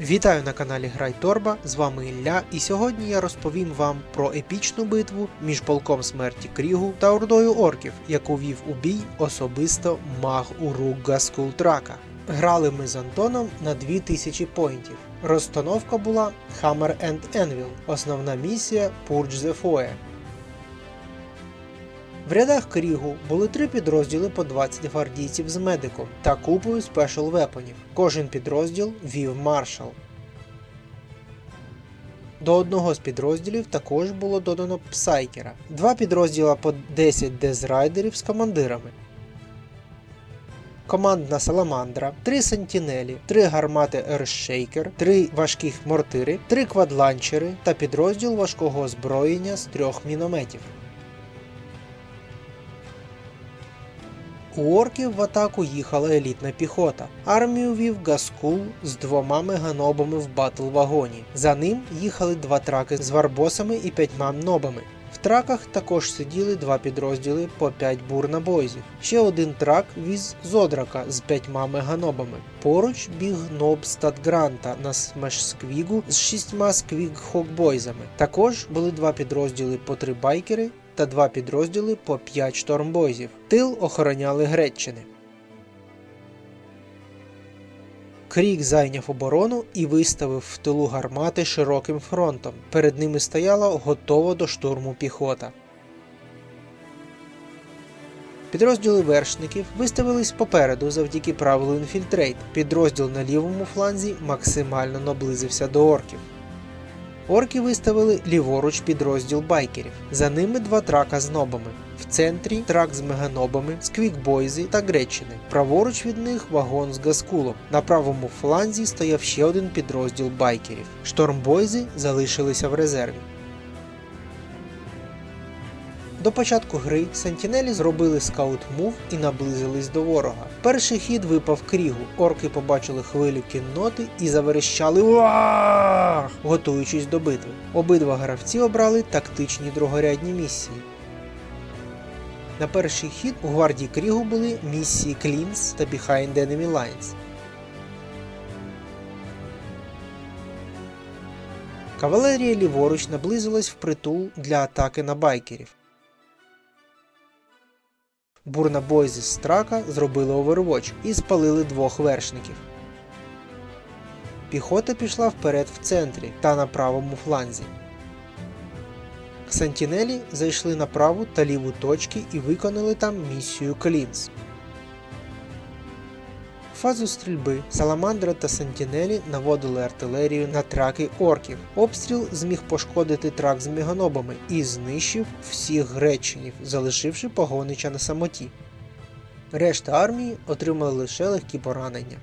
Вітаю на каналі Грай Торба, з вами Ілля, і сьогодні я розповім вам про епічну битву між полком смерті Крігу та ордою орків, яку вів у бій особисто маг Уруга Скултрака. Грали ми з Антоном на 2000 поінтів. Розстановка була Hammer and Anvil, основна місія Purge the Foe. В рядах Крігу були три підрозділи по 20 гвардійців з медиком та купою спешл вепонів. Кожен підрозділ вів маршал. До одного з підрозділів також було додано псайкера, два підрозділа по 10 дезрайдерів з командирами. Командна саламандра, три сентінелі, три гармати Ершейкер, три важких мортири, три квадланчери та підрозділ важкого озброєння з трьох мінометів. У орків в атаку їхала елітна піхота. Армію вів Гаскул з двома меганобами в батл-вагоні. За ним їхали два траки з варбосами і п'ятьма нобами. В траках також сиділи два підрозділи по 5 бурнабойзів. Ще один трак віз Зодрака з п'ятьма меганобами. Поруч біг ноб Статгранта на смеш-сквігу з шістьма сквіг-хокбойзами. Також були два підрозділи по три байкери та два підрозділи по 5 штормбойзів. Тил охороняли Греччини. Крік зайняв оборону і виставив в тилу гармати широким фронтом. Перед ними стояла готова до штурму піхота. Підрозділи вершників виставились попереду завдяки правилу інфільтрейт. Підрозділ на лівому фланзі максимально наблизився до орків. Орки виставили ліворуч підрозділ байкерів. За ними два трака з нобами. В центрі трак з меганобами, сквікбойзи та Греччини. Праворуч від них вагон з гаскулом. На правому фланзі стояв ще один підрозділ байкерів. Штормбойзи залишилися в резерві. До початку гри Сентінелі зробили скаут-мув і наблизились до ворога. Перший хід випав крігу. Орки побачили хвилю кінноти і заверещали «Уах!», готуючись до битви. Обидва гравці обрали тактичні другорядні місії. На перший хід у гвардії Крігу були місії Клінс та Behind Enemy Lines. Кавалерія ліворуч наблизилась впритул для атаки на байкерів. Бурнабойзи з трака зробили овервоч і спалили двох вершників. Піхота пішла вперед в центрі та на правому фланзі. Сентінелі зайшли на праву та ліву точки і виконали там місію Клінс. Фазу стрільби Саламандра та Сентінелі наводили артилерію на траки орків. Обстріл зміг пошкодити трак з меганобами і знищив всіх гречинів, залишивши погонича на самоті. Решта армії отримали лише легкі поранення.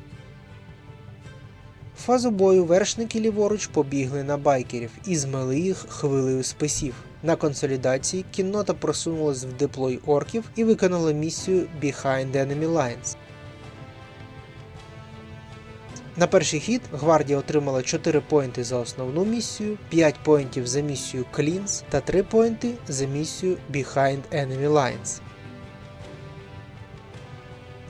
Фазу бою вершники ліворуч побігли на байкерів і змели їх хвилею списів. На консолідації кіннота просунулась в деплой орків і виконала місію Behind Enemy Lines. На перший хід гвардія отримала 4 поінти за основну місію, 5 поінтів за місію Клінс та 3 поінти за місію Behind Enemy Lines.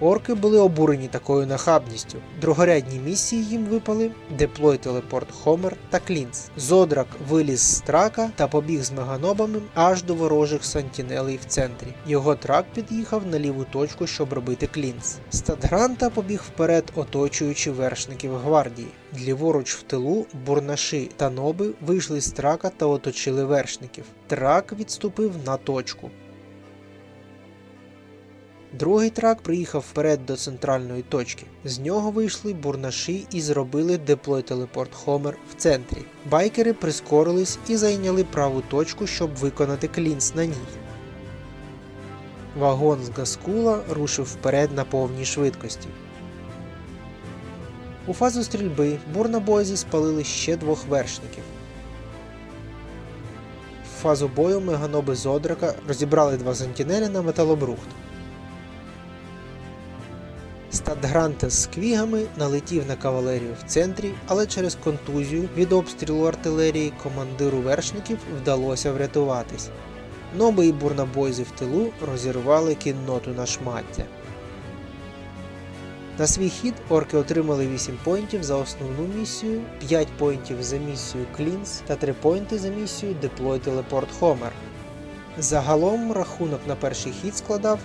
Орки були обурені такою нахабністю. Другорядні місії їм випали Деплой Телепорт Хомер та Клінс. Зодрак виліз з трака та побіг з меганобами аж до ворожих сантінелей в центрі. Його трак під'їхав на ліву точку, щоб робити Клінс. Стадгранта побіг вперед, оточуючи вершників гвардії. Ліворуч в тилу бурнаши та ноби вийшли з трака та оточили вершників. Трак відступив на точку. Другий трак приїхав вперед до центральної точки. З нього вийшли бурнаші і зробили деплой телепорт Хомер в центрі. Байкери прискорились і зайняли праву точку, щоб виконати клінс на ній. Вагон з Гаскула рушив вперед на повній швидкості. У фазу стрільби бурнабойзи спалили ще двох вершників. В фазу бою меганоби Зодрака розібрали два сентінелі на металобрухт. Стадгранта з квігами налетів на кавалерію в центрі, але через контузію від обстрілу артилерії командиру вершників вдалося врятуватись. Ноби і бурнабойзи в тилу розірвали кінноту на шмаття. На свій хід орки отримали 8 поінтів за основну місію, 5 поінтів за місію Клінс та 3 поінти за місію Deploy Teleport Homer. Загалом рахунок на перший хід складав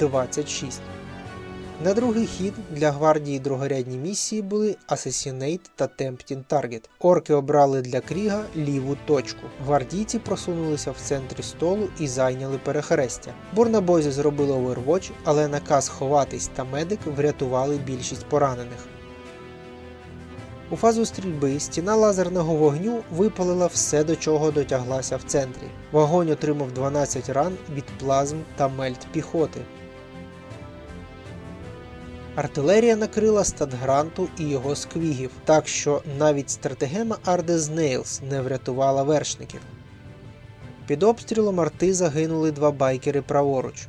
22-26. На другий хід для гвардії другорядні місії були Assassinate та Tempting Target. Орки обрали для Кріга ліву точку. Гвардійці просунулися в центрі столу і зайняли перехрестя. Бурнабойзи зробили Overwatch, але наказ ховатись та медик врятували більшість поранених. У фазу стрільби стіна лазерного вогню випалила все, до чого дотяглася в центрі. Вогонь отримав 12 ран від плазм та мельт піхоти. Артилерія накрила статгранту і його сквігів, так що навіть стратегема Ардес Нейлс не врятувала вершників. Під обстрілом арти загинули два байкери праворуч.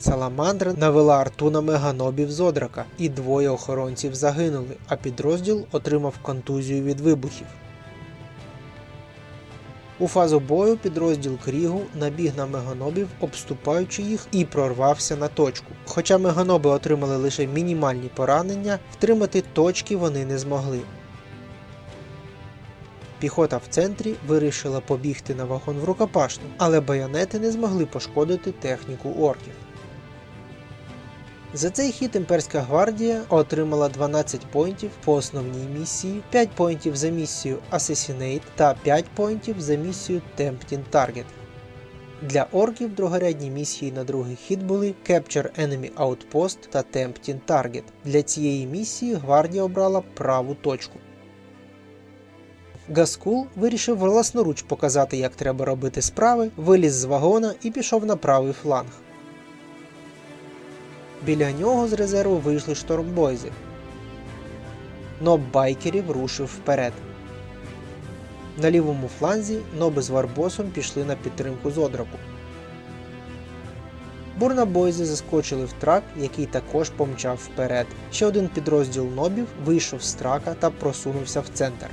Саламандра навела арту на меганобів Зодрака, і двоє охоронців загинули, а підрозділ отримав контузію від вибухів. У фазу бою підрозділ Крігу набіг на меганобів, обступаючи їх, і прорвався на точку. Хоча меганоби отримали лише мінімальні поранення, втримати точки вони не змогли. Піхота в центрі вирішила побігти на вагон в рукопашну, але байонети не змогли пошкодити техніку орків. За цей хід імперська гвардія отримала 12 поінтів по основній місії, 5 поінтів за місію Assassinate та 5 поінтів за місію Tempting Target. Для орків другорядні місії на другий хід були Capture Enemy Outpost та Tempting Target. Для цієї місії гвардія обрала праву точку. Гаскул вирішив власноруч показати, як треба робити справи, виліз з вагона і пішов на правий фланг. Біля нього з резерву вийшли штормбойзи. Ноб байкерів рушив вперед. На лівому фланзі ноби з Варбосом пішли на підтримку зодраку. Бурнабойзи заскочили в трак, який також помчав вперед. Ще один підрозділ нобів вийшов з трака та просунувся в центр.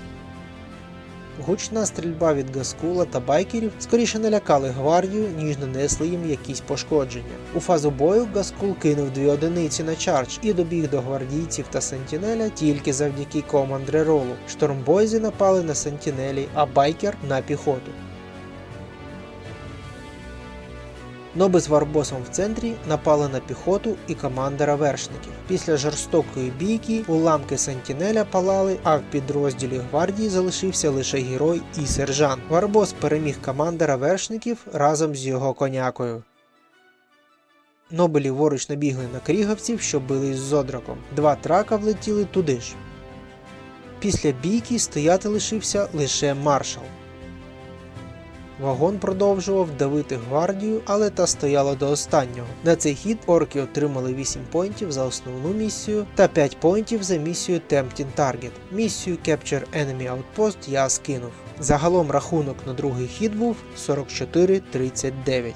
Гучна стрільба від Гаскула та байкерів скоріше налякали гвардію, ніж нанесли їм якісь пошкодження. У фазу бою Гаскул кинув дві одиниці на чардж і добіг до гвардійців та Сентінеля тільки завдяки командреролу. Штормбойзі напали на Сентінелі, а байкер на піхоту. Ноби з Варбосом в центрі напали на піхоту і командира вершників. Після жорстокої бійки уламки Сентінеля палали, а в підрозділі гвардії залишився лише герой і сержант. Варбос переміг командира вершників разом з його конякою. Нобелі ворож набігли на крігавців, що бились з зодраком. Два трака влетіли туди ж. Після бійки стояти лишився лише маршал. Вагон продовжував давити гвардію, але та стояла до останнього. На цей хід орки отримали 8 поінтів за основну місію та 5 поінтів за місію Tempting Target. Місію Capture Enemy Outpost я скинув. Загалом рахунок на другий хід був 44-39.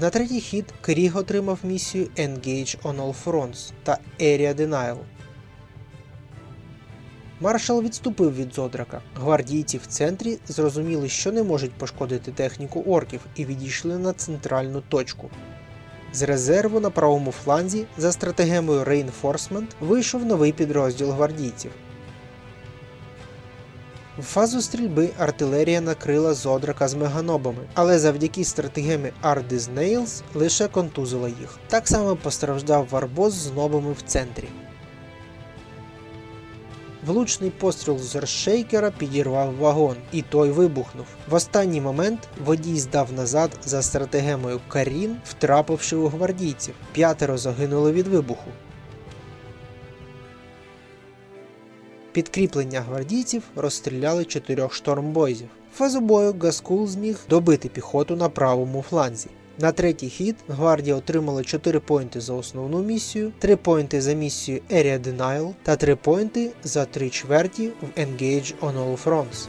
На третій хід Кріг отримав місію Engage on All Fronts та Area Denial. Маршал відступив від Зодрака. Гвардійці в центрі зрозуміли, що не можуть пошкодити техніку орків і відійшли на центральну точку. З резерву на правому фланзі за стратегемою Reinforcement вийшов новий підрозділ гвардійців. В фазу стрільби артилерія накрила Зодрака з меганобами, але завдяки стратегемі Ardis Nails лише контузила їх. Так само постраждав Варбос з нобами в центрі. Влучний постріл з Ершейкера підірвав вагон, і той вибухнув. В останній момент водій здав назад за стратегемою Карін, втрапивши у гвардійців. П'ятеро загинули від вибуху. Підкріплення гвардійців розстріляли чотирьох штормбойзів. Фазу бою Гаскул зміг добити піхоту на правому фланзі. На третій хід гвардія отримала 4 поінти за основну місію, 3 поінти за місію Area Denial та 3 поінти за 3 чверті в Engage on All Fronts.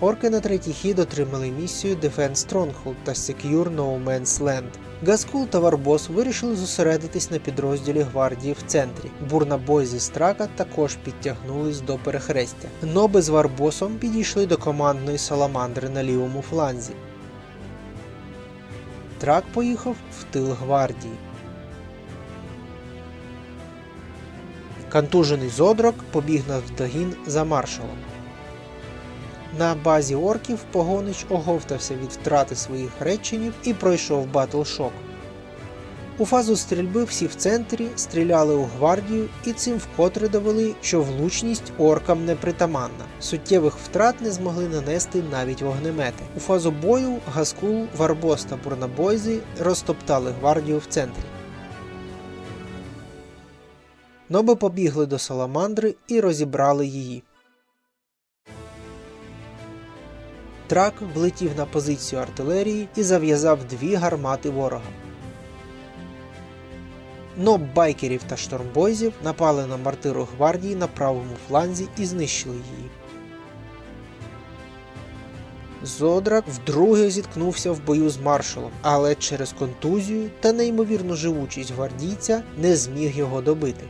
Орки на третій хід отримали місію Defend Stronghold та Secure No Man's Land. Гаскул та Варбос вирішили зосередитись на підрозділі гвардії в центрі. Бурнабой зі Страка також підтягнулись до перехрестя. Ноби з Варбосом підійшли до командної саламандри на лівому фланзі. Трак поїхав в тил гвардії. Кантужений Зодрок побіг навздогін за маршалом. На базі орків Погонич оговтався від втрати своїх реченів і пройшов батлшок. У фазу стрільби всі в центрі стріляли у гвардію і цим вкотре довели, що влучність оркам не притаманна. Суттєвих втрат не змогли нанести навіть вогнемети. У фазу бою Гаскул, Варбос та Бурнабойзи розтоптали гвардію в центрі. Ноби побігли до саламандри і розібрали її. Трак влетів на позицію артилерії і зав'язав дві гармати ворога. Ноб байкерів та штормбойзів напали на мартиру гвардії на правому фланзі і знищили її. Зодрак вдруге зіткнувся в бою з маршалом, але через контузію та неймовірну живучість гвардійця не зміг його добити.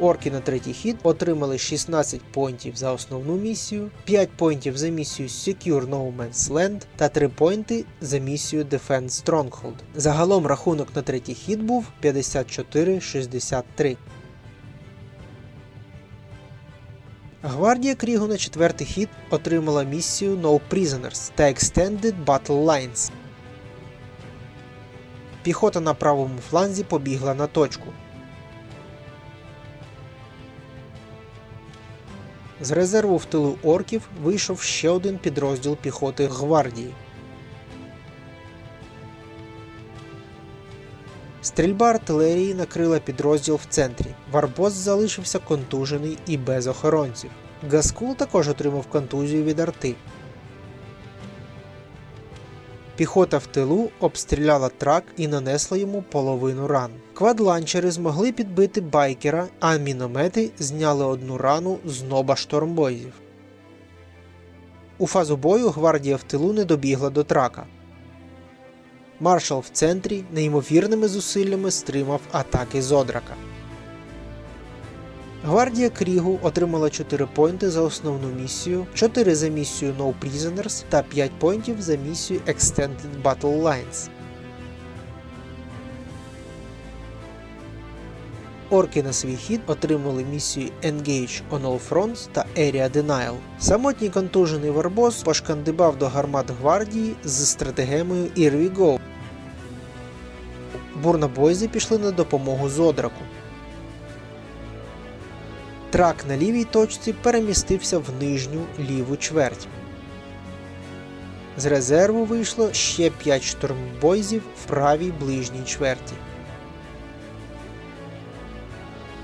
Орки на третій хід отримали 16 поінтів за основну місію, 5 поінтів за місію Secure No Man's Land та 3 поінти за місію Defend Stronghold. Загалом рахунок на третій хід був 54-63. Гвардія Крігу на четвертий хід отримала місію No Prisoners та Extended Battle Lines. Піхота на правому фланзі побігла на точку. З резерву в тилу орків вийшов ще один підрозділ піхоти гвардії. Стрільба артилерії накрила підрозділ в центрі. Варбос залишився контужений і без охоронців. Гаскул також отримав контузію від арти. Піхота в тилу обстріляла трак і нанесла йому половину ран. Квадланчери змогли підбити байкера, а міномети зняли одну рану з ноба штормбойзів. У фазу бою гвардія в тилу не добігла до трака. Маршал в центрі неймовірними зусиллями стримав атаки Зодрака. Гвардія Крігу отримала 4 поінти за основну місію, 4 за місію No Prisoners та 5 поінтів за місію Extended Battle Lines. Орки на свій хід отримали місію Engage on All Fronts та Area Denial. Самотній контужений Варбос пошкандибав до гармат гвардії з стратегемою Here We Go. Бурнабойзи пішли на допомогу Зодраку. Трак на лівій точці перемістився в нижню ліву чверть. З резерву вийшло ще 5 штормбойзів в правій ближній чверті.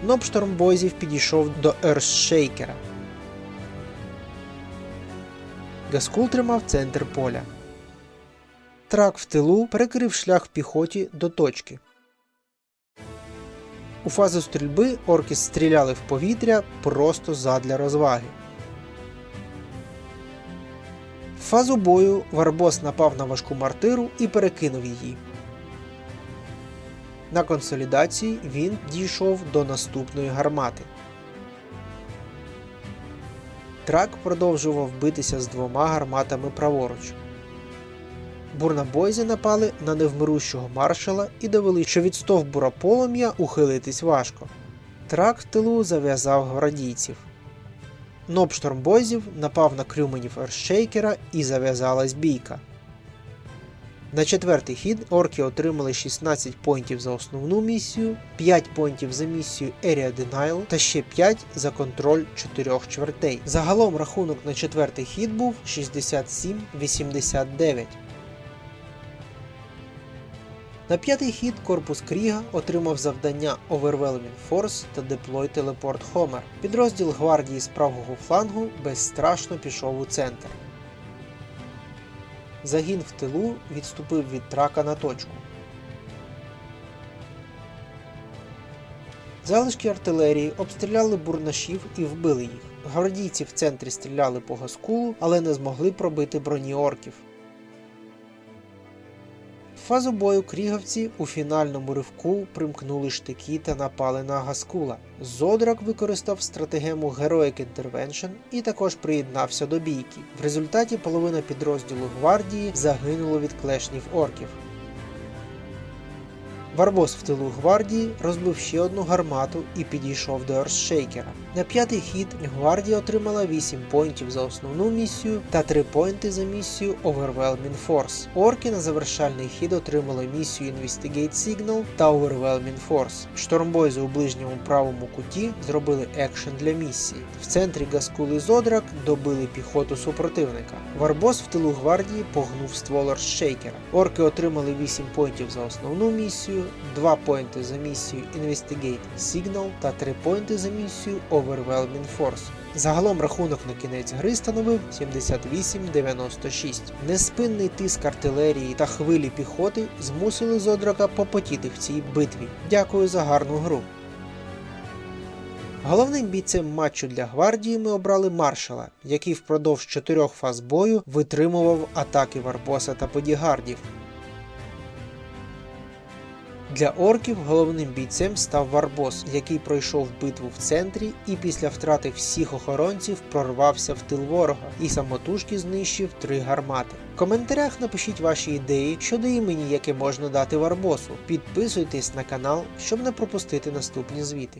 Ноб штормбойзів підійшов до Ерсшейкера. Гаскул тримав центр поля. Трак в тилу перекрив шлях піхоті до точки. У фазу стрільби орки стріляли в повітря просто задля розваги. В фазу бою Варбос напав на важку мартиру і перекинув її. На консолідації він дійшов до наступної гармати. Трак продовжував битися з двома гарматами праворуч. Бурнабойзи напали на невмирущого маршала і довели, що від стовбура полум'я ухилитись важко. Трак в тилу зав'язав гвардійців. Ноб штормбойзів напав на крюменів Ершейкера і зав'язалась бійка. На четвертий хід орки отримали 16 поінтів за основну місію, 5 поінтів за місію Area Denial та ще 5 за контроль 4 чвертей. Загалом рахунок на четвертий хід був 67-89. На п'ятий хід корпус Кріга отримав завдання Overwhelming Force та Deploy Teleport Homer. Підрозділ гвардії з правого флангу безстрашно пішов у центр. Загін в тилу відступив від трака на точку. Залишки артилерії обстріляли бурнашів і вбили їх. Гвардійці в центрі стріляли по гаскулу, але не змогли пробити броні орків. Фазу бою крігавці у фінальному ривку примкнули штики та напали на Гаскула. Зодрак використав стратегему Heroic Intervention і також приєднався до бійки. В результаті половина підрозділу гвардії загинуло від клешнів орків. Варбос в тилу гвардії розбив ще одну гармату і підійшов до Ерсшейкера. На п'ятий хід гвардія отримала 8 поінтів за основну місію та 3 поінти за місію Overwhelming Force. Орки на завершальний хід отримали місію Investigate Signal та Overwhelming Force. Штормбойзи у ближньому правому куті зробили екшен для місії. В центрі Гаскул і Зодрак добили піхоту супротивника. Варбос в тилу гвардії погнув ствол Шейкера. Орки отримали 8 поінтів за основну місію, 2 поінти за місію Investigate Signal та 3 поінти за місію Overwhelming Force. Загалом рахунок на кінець гри становив 78-96. Неспинний тиск артилерії та хвилі піхоти змусили Зодрака попотіти в цій битві. Дякую за гарну гру. Головним бійцем матчу для гвардії ми обрали маршала, який впродовж чотирьох фаз бою витримував атаки Варбоса та бодігардів. Для орків головним бійцем став Варбос, який пройшов битву в центрі і після втрати всіх охоронців прорвався в тил ворога і самотужки знищив три гармати. В коментарях напишіть ваші ідеї щодо імені, яке можна дати Варбосу. Підписуйтесь на канал, щоб не пропустити наступні звіти.